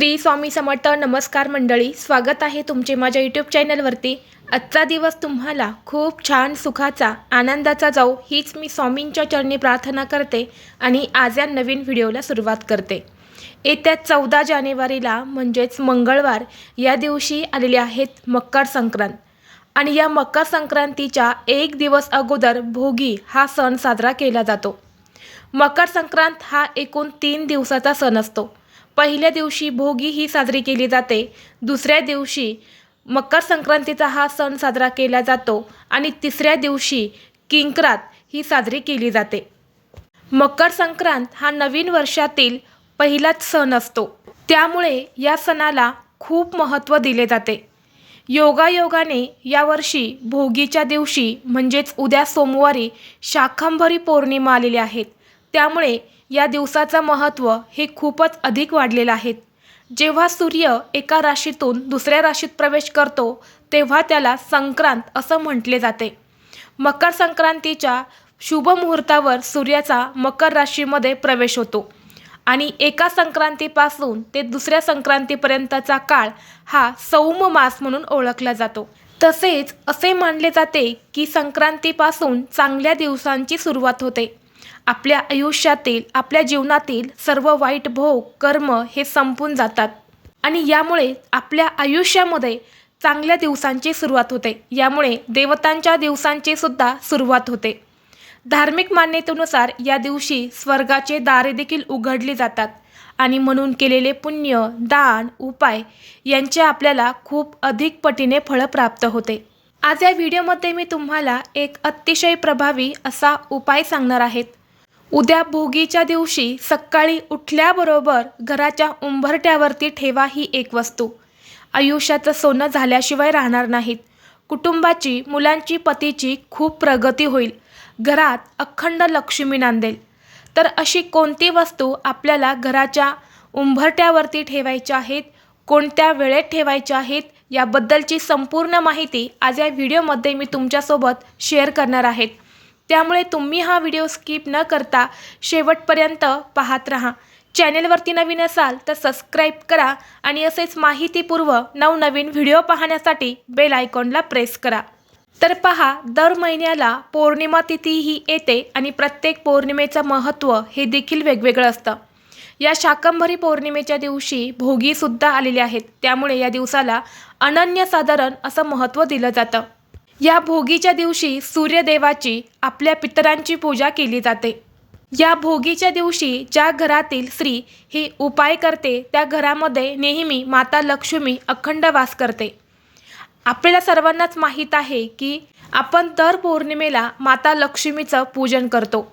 श्री स्वामी समर्थ नमस्कार मंडळी स्वागत आहे तुमचे माझ्या यूट्यूब चॅनलवरती आजचा दिवस तुम्हाला खूप छान सुखाचा आनंदाचा जाऊ हीच मी स्वामींच्या चरणी प्रार्थना करते आणि आज या नवीन व्हिडिओला सुरुवात करते. येत्या चौदा जानेवारीला म्हणजेच मंगळवार या दिवशी आलेले आहेत मकर संक्रांत. आणि या मकर संक्रांतीच्या एक दिवस अगोदर भोगी हा सण साजरा केला जातो. मकर संक्रांत हा एकूण तीन दिवसाचा सण असतो. पहिल्या दिवशी भोगी ही साजरी केली जाते. दुसऱ्या दिवशी मकर संक्रांतीचा हा सण साजरा केला जातो आणि तिसऱ्या दिवशी किंक्रात ही साजरी केली जाते. मकर संक्रांत हा नवीन वर्षातील पहिलाच सण असतो. त्यामुळे या सणाला खूप महत्त्व दिले जाते. योगायोगाने यावर्षी भोगीच्या दिवशी म्हणजेच उद्या सोमवारी शाखंभरी पौर्णिमा आलेली आहेत त्यामुळे या दिवसाचं महत्त्व हे खूपच अधिक वाढलेलं आहे. जेव्हा सूर्य एका राशीतून दुसऱ्या राशीत प्रवेश करतो तेव्हा त्याला संक्रांत असं म्हटले जाते. मकर संक्रांतीच्या शुभ मुहूर्तावर सूर्याचा मकर राशीमध्ये प्रवेश होतो आणि एका संक्रांतीपासून ते दुसऱ्या संक्रांतीपर्यंतचा काळ हा सौम मास म्हणून ओळखला जातो. तसेच असे मानले जाते की संक्रांतीपासून चांगल्या दिवसांची सुरुवात होते. आपल्या आयुष्यातील आपल्या जीवनातील सर्व वाईट भोग कर्म हे संपून जातात. आणि यामुळे आपल्या आयुष्यामध्ये चांगल्या दिवसांची सुरुवात होते. यामुळे देवतांच्या दिवसांची सुद्धा सुरुवात होते. धार्मिक मान्यतेनुसार या दिवशी स्वर्गाचे दारे देखील उघडली जातात. आणि म्हणून केलेले पुण्य दान उपाय यांचे आपल्याला खूप अधिक पटीने फळं प्राप्त होते. आज या व्हिडिओमध्ये मी तुम्हाला एक अतिशय प्रभावी असा उपाय सांगणार आहेत उद्या भोगीच्या दिवशी सकाळी उठल्याबरोबर घराच्या उंबरट्यावरती ठेवा ही एक वस्तू. आयुष्याचं सोनं झाल्याशिवाय राहणार नाहीत. कुटुंबाची मुलांची पतीची खूप प्रगती होईल. घरात अखंड लक्ष्मी नांदेल. तर अशी कोणती वस्तू आपल्याला घराच्या उंबरट्यावरती ठेवायच्या आहेत कोणत्या वेळेत ठेवायच्या आहेत याबद्दलची संपूर्ण माहिती आज या व्हिडिओमध्ये मी तुमच्यासोबत शेअर करणार आहेत त्यामुळे तुम्ही हा व्हिडिओ स्किप न करता शेवटपर्यंत पाहत राहा. चॅनेलवरती नवीन असाल तर सबस्क्राईब करा आणि असेच माहितीपूर्व नवनवीन व्हिडिओ पाहण्यासाठी बेल आयकॉनला प्रेस करा. तर पहा दर महिन्याला पौर्णिमा तिथी ही येते आणि प्रत्येक पौर्णिमेचं महत्त्व हे देखील वेगवेगळं असतं. या शाकंभरी पौर्णिमेच्या दिवशी भोगीसुद्धा आलेले आहेत. त्यामुळे या दिवसाला अनन्यसाधारण असं महत्त्व दिलं जातं. या भोगीच्या दिवशी सूर्यदेवाची आपल्या पितरांची पूजा केली जाते. या भोगीच्या दिवशी ज्या घरातील स्त्री ही उपाय करते त्या घरामध्ये नेहमी माता लक्ष्मी अखंड वास करते. आपल्याला सर्वांनाच माहीत आहे की आपण दर पौर्णिमेला माता लक्ष्मीचं पूजन करतो.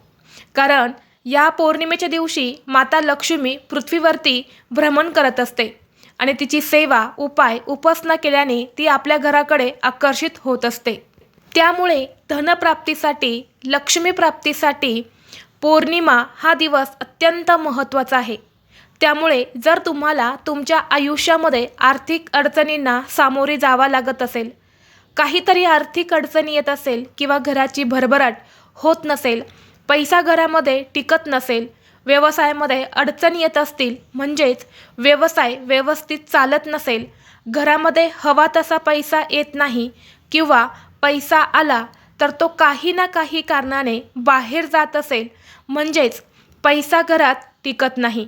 कारण या पौर्णिमेच्या दिवशी माता लक्ष्मी पृथ्वीवरती भ्रमण करत असते. आणि तिची सेवा उपाय उपासना केल्याने ती आपल्या घराकडे आकर्षित होत असते. त्यामुळे धनप्राप्तीसाठी लक्ष्मीप्राप्तीसाठी पौर्णिमा हा दिवस अत्यंत महत्त्वाचा आहे. त्यामुळे जर तुम्हाला तुमच्या आयुष्यामध्ये आर्थिक अडचणींना सामोरे जावा लागत असेल काहीतरी आर्थिक अडचणी येत असेल किंवा घराची भरभराट होत नसेल पैसा घरामध्ये टिकत नसेल व्यवसायामध्ये अडचणी येत असतील म्हणजेच व्यवसाय व्यवस्थित चालत नसेल घरामध्ये हवा तसा पैसा येत नाही किंवा पैसा आला तर तो काही ना काही कारणाने बाहेर जात असेल म्हणजेच पैसा घरात टिकत नाही.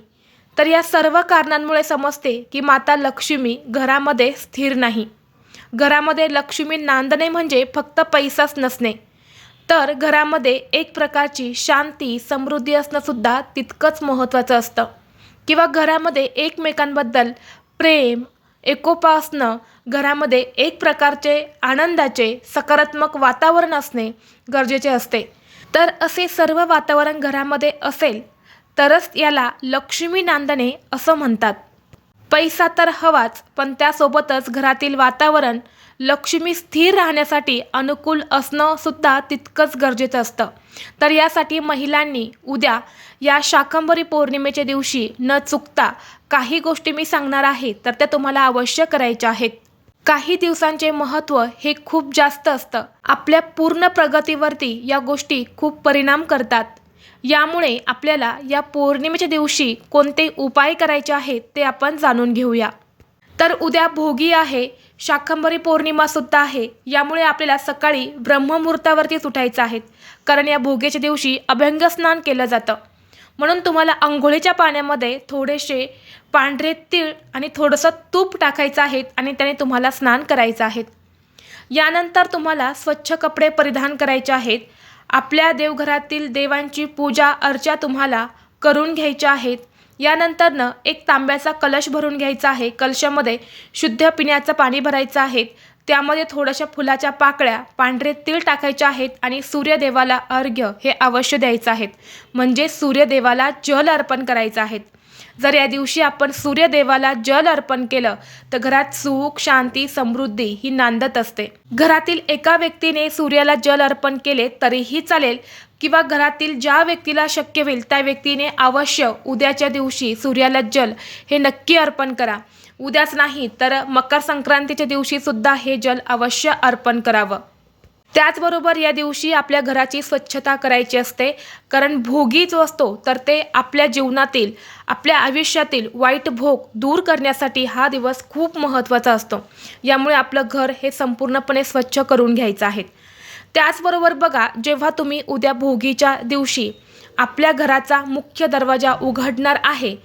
तर या सर्व कारणांमुळे समजते की माता लक्ष्मी घरामध्ये स्थिर नाही. घरामध्ये लक्ष्मी नांदणे म्हणजे फक्त पैसाच नसणे. तर घरामध्ये एक प्रकारची शांती समृद्धी असणंसुद्धा तितकंच महत्त्वाचं असतं. किंवा घरामध्ये एकमेकांबद्दल प्रेम एकोपा असणं घरामध्ये एक प्रकारचे आनंदाचे सकारात्मक वातावरण असणे गरजेचे असते. तर असे सर्व वातावरण घरामध्ये असेल तरच याला लक्ष्मी नांदणे असं म्हणतात. पैसा तर हवाच पण त्यासोबतच घरातील वातावरण लक्ष्मी स्थिर राहण्यासाठी अनुकूल असणं सुद्धा तितकंच गरजेचं असतं. तर यासाठी महिलांनी उद्या या शाकंभरी पौर्णिमेच्या दिवशी न चुकता काही गोष्टी मी सांगणार आहे तर त्या तुम्हाला अवश्य करायच्या आहेत. काही दिवसांचे महत्त्व हे खूप जास्त असतं. आपल्या पूर्ण प्रगतीवरती या गोष्टी खूप परिणाम करतात. यामुळे आपल्याला या पौर्णिमेच्या दिवशी कोणते उपाय करायचे आहेत ते आपण जाणून घेऊया. तर उद्या भोगी आहे शाकंभरी पौर्णिमा सुद्धा आहे यामुळे आपल्याला सकाळी ब्रह्ममुहूर्तावरतीच उठायचं आहे कारण या भोगीच्या दिवशी अभ्यंग स्नान केलं जातं. म्हणून तुम्हाला आंघोळीच्या पाण्यामध्ये थोडेसे पांढरे तीळ आणि थोडंसं तूप टाकायचं आहे आणि त्याने तुम्हाला स्नान करायचं आहे. यानंतर तुम्हाला स्वच्छ कपडे परिधान करायचे आहेत आपल्या देवघरातील देवांची पूजा अर्चा तुम्हाला करून घ्यायच्या आहेत. यानंतरनं एक तांब्याचा कलश भरून घ्यायचा आहे. कलशामध्ये शुद्ध पिण्याचं पाणी भरायचं आहे. त्यामध्ये थोड्याशा फुलाच्या पाकळ्या पांढरे तीळ टाकायचे आहेत आणि सूर्यदेवाला अर्घ्य हे अवश्य द्यायचं आहेत म्हणजे सूर्यदेवाला जल अर्पण करायचं आहेत जर या दिवशी आपण सूर्यदेवाला जल अर्पण केलं तर घरात सुख शांती समृद्धी ही नांदत असते. घरातील एका व्यक्तीने सूर्याला जल अर्पण केले तरीही चालेल किंवा घरातील ज्या व्यक्तीला शक्य होईल त्या व्यक्तीने अवश्य उद्याच्या दिवशी सूर्याला जल हे नक्की अर्पण करा. उद्याच नाही तर मकर संक्रांतीच्या दिवशी सुद्धा हे जल अवश्य अर्पण करावं. त्याचबरोबर या दिवशी आपल्या घराची स्वच्छता करायची असते. कारण भोगी जो असतो तर ते आपल्या जीवनातील आपल्या आयुष्यातील वाईट भोग दूर करण्यासाठी हा दिवस खूप महत्त्वाचा असतो. यामुळे आपलं घर हे संपूर्णपणे स्वच्छ करून घ्यायचं आहे. त्याचबरोबर बघा जेव्हा तुम्ही उद्या भोगीच्या दिवशी आपल्या घराचा मुख्य दरवाजा उघडणार आहे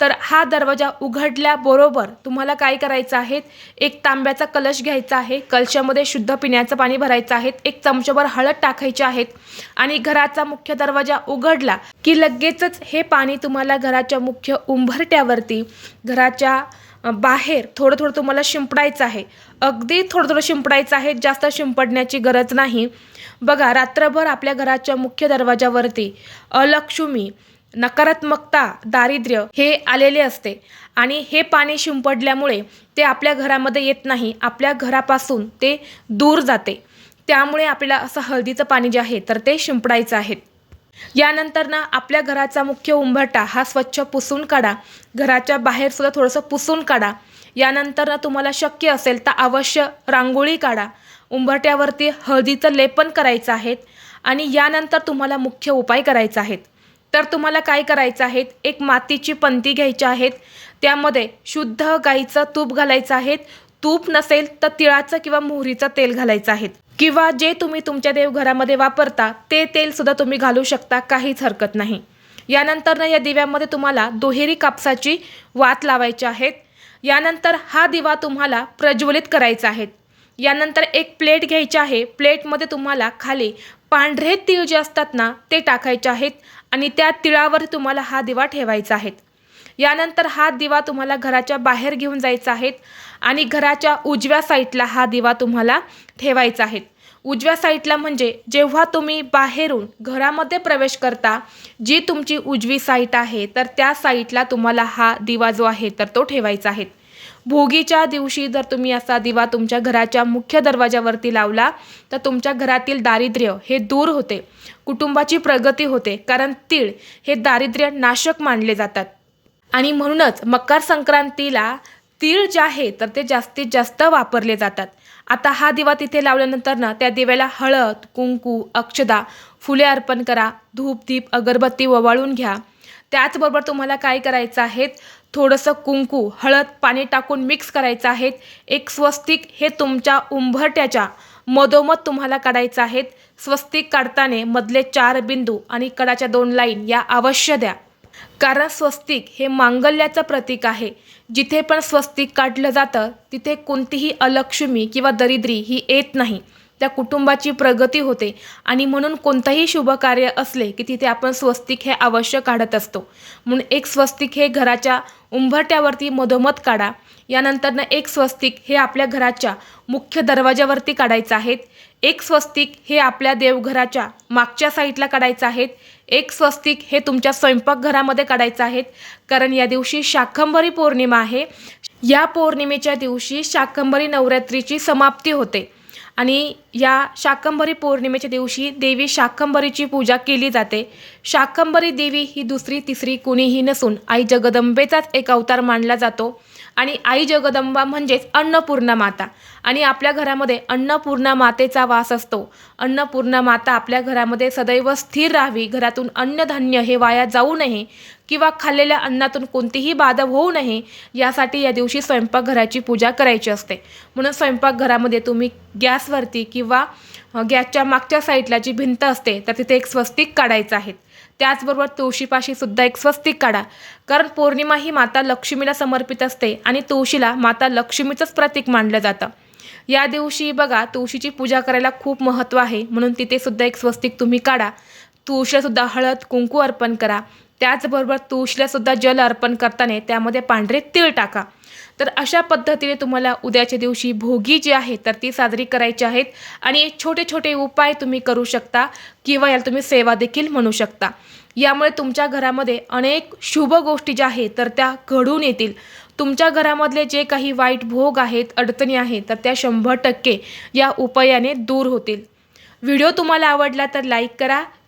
तर हा दरवाजा उघडल्याबरोबर तुम्हाला काय करायचं आहे? एक तांब्याचा कलश घ्यायचा आहे. कलशामध्ये शुद्ध पिण्याचं पाणी भरायचं आहे. एक चमचाभर हळद टाकायची आहेत आणि घराचा मुख्य दरवाजा उघडला की लगेचच हे पाणी तुम्हाला घराच्या मुख्य उंबरट्यावरती घराच्या बाहेर थोडं थोडं तुम्हाला शिंपडायचं आहे. अगदी थोडं थोडं शिंपडायचं आहे. जास्त शिंपडण्याची गरज नाही. बघा रात्रभर आपल्या घराच्या मुख्य दरवाजावरती अलक्ष्मी नकारात्मकता दारिद्र्य हे आलेले असते. आणि हे पाणी शिंपडल्यामुळे ते आपल्या घरामध्ये येत नाही. आपल्या घरापासून ते दूर जाते. त्यामुळे आपल्याला असं हळदीचं पाणी जे आहे तर ते शिंपडायचं आहे. यानंतर ना आपल्या घराचा मुख्य उंबरटा हा स्वच्छ पुसून काढा. घराच्या बाहेरसुद्धा थोडंसं पुसून काढा. यानंतर ना तुम्हाला शक्य असेल तर अवश्य रांगोळी काढा. उंबरट्यावरती हळदीचं लेपन करायचं आहे. आणि यानंतर तुम्हाला मुख्य उपाय करायचा आहेत. तर तुम्हाला काय करायचं आहे? एक मातीची पंती घ्यायची आहेत त्यामध्ये शुद्ध गाईचं तूप घालायचं आहे. तूप नसेल तर तिळाचं किंवा मोहरीचं तेल घालायचं आहे. किंवा जे तुम्ही तुमच्या देवघरामध्ये वापरता ते तेल सुद्धा तुम्ही घालू शकता. काहीच हरकत नाही. यानंतर ना या दिव्यामध्ये तुम्हाला दुहेरी कापसाची वात लावायची आहेत यानंतर हा दिवा तुम्हाला प्रज्वलित करायचा आहे. यानंतर एक प्लेट घ्यायची आहे. प्लेटमध्ये तुम्हाला खाली पांढरे तीळ जे असतात ना ते टाकायचे आहेत. आणि त्या तिळावर तुम्हाला हा दिवा ठेवायचा आहे. यानंतर हा दिवा तुम्हाला घराच्या बाहेर घेऊन जायचा आहे आणि घराच्या उजव्या साईडला हा दिवा तुम्हाला ठेवायचा आहे. उजव्या साईडला म्हणजे जेव्हा तुम्ही बाहेरून घरामध्ये प्रवेश करता जी तुमची उजवी साईट आहे तर त्या साईटला तुम्हाला हा दिवा जो आहे तर तो ठेवायचा आहे. भोगीच्या दिवशी जर तुम्ही असा दिवा तुमच्या घराच्या मुख्य दरवाजावरती लावला तर तुमच्या घरातील दारिद्र्य हे दूर होते. कुटुंबाची प्रगती होते कारण तीळ हे दारिद्र्य नाशक मानले जातात. आणि म्हणूनच मकर संक्रांतीला तीळ जे आहे तर ते जास्तीत जास्त वापरले जातात. आता हा दिवा तिथे लावल्यानंतर ना त्या दिव्याला हळद कुंकू अक्षदा फुले अर्पण करा धूप दीप अगरबत्ती ववाळून घ्या. त्याचबरोबर तुम्हाला काय करायचं आहे थोडंसं कुंकू हळद पाणी टाकून मिक्स करायचं आहेत एक स्वस्तिक हे तुमच्या उंबरट्याच्या मधोमध तुम्हाला काढायचं आहेत स्वस्तिक काढताना मधले चार बिंदू आणि कडाच्या दोन लाईन या अवश्य द्या. कारण स्वस्तिक हे मांगल्याचं प्रतीक आहे. जिथे पण स्वस्तिक काढलं जातं तिथे कोणतीही अलक्ष्मी किंवा दरिद्री ही येत नाही. त्या कुटुंबाची प्रगती होते आणि म्हणून कोणतंही शुभ कार्य असले की तिथे आपण स्वस्तिक हे अवश्य काढत असतो. म्हणून एक स्वस्तिक हे घराच्या उंबरट्यावरती मधोमध काढा. यानंतरनं एक स्वस्तिक हे आपल्या घराच्या मुख्य दरवाज्यावरती काढायचं आहेत. एक स्वस्तिक हे आपल्या देवघराच्या मागच्या साईडला काढायचं आहेत. एक स्वस्तिक हे तुमच्या स्वयंपाकघरामध्ये काढायचं आहेत. कारण या दिवशी शाकंभरी पौर्णिमा आहे. या पौर्णिमेच्या दिवशी शाकंभरी नवरात्रीची समाप्ती होते. आणि या शाकंभरी पौर्णिमेच्या दिवशी देवी शाकंभरीची पूजा केली जाते. शाकंभरी देवी ही दुसरी तिसरी कुणीही नसून आई जगदंबेचाच एक अवतार मानला जातो. आणि आई जगदंबा म्हणजेच अन्नपूर्णा माता. आणि आपल्या घरामध्ये अन्नपूर्णा मातेचा वास असतो. अन्नपूर्णा माता आपल्या घरामध्ये सदैव स्थिर राहावी घरातून अन्नधान्य हे वाया जाऊ नये किंवा खाल्लेल्या अन्नातून कोणतीही बाधा होऊ नये यासाठी या दिवशी स्वयंपाकघराची पूजा करायची असते. म्हणून स्वयंपाकघरामध्ये तुम्ही गॅसवरती किंवा गॅसच्या मागच्या साईडला जी भिंत असते तर तिथे एक स्वस्तिक काढायचं आहे. त्याचबरोबर तुळशीपाशी सुद्धा एक स्वस्तिक काढा. कारण पौर्णिमा ही माता लक्ष्मीला समर्पित असते आणि तुळशीला माता लक्ष्मीचंच प्रतीक मानलं जातं. या दिवशी बघा तुळशीची पूजा करायला खूप महत्त्व आहे. म्हणून तिथे सुद्धा एक स्वस्तिक तुम्ही काढा. तुळशीला सुद्धा हळद कुंकू अर्पण करा. त्याचबरोबर तुळशीला सुद्धा जल अर्पण करताना त्यामध्ये पांढरे तीळ टाका. तर अशा पद्धतीने तुम्हाला उद्याच्या दिवशी भोगी जी आहे तर ती साजरी करायची आहेत आणि छोटे छोटे उपाय तुम्ही करू शकता किंवा याला तुम्ही सेवा देखील म्हणू शकता. यामुळे तुमच्या घरामध्ये अनेक शुभ गोष्टी ज्या आहेत तर त्या घडून येतील. तुमच्या घरामधले जे काही वाईट भोग आहेत अडचणी आहेत तर त्या शंभर टक्के या उपायाने दूर होतील. व्हिडिओ तुम्हाला आवडला तर लाईक करा